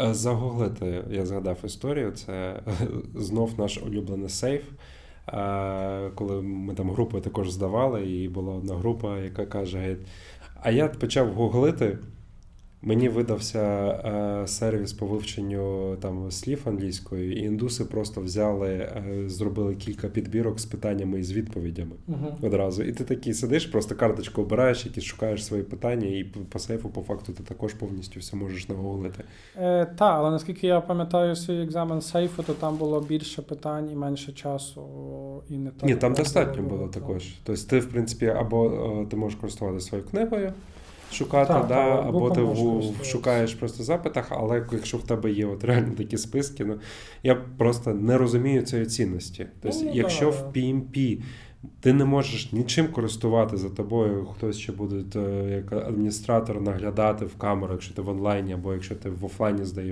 Е, Загуглити, я згадав історію. Це знов наш улюблений сейф. Е, Коли ми там групою також здавали, і була одна група, яка каже: А я почав гуглити. Мені видався е, сервіс по вивченню там слів англійської, і індуси просто взяли, е, зробили кілька підбірок з питаннями і з відповідями Угу. одразу. І ти такий сидиш, просто карточку обираєш, якісь шукаєш свої питання, і по сейфу, по факту, ти також повністю все можеш нагуглити. Е, та, але наскільки я пам'ятаю свій екзамен сейфу, то там було більше питань і менше часу, і не так. Ні, там достатньо було так. також. Тобто ти, в принципі, або е, ти можеш користуватися своєю книгою, шукати, Так, да, так, або ти в- шукаєш просто в запитах, але якщо в тебе є от реально такі списки, ну я просто не розумію цієї цінності. Тобто, Ну, якщо да. в PMP ти не можеш нічим користувати за тобою, хтось ще буде е, як адміністратор наглядати в камеру, якщо ти в онлайні, або якщо ти в офлайні здаєш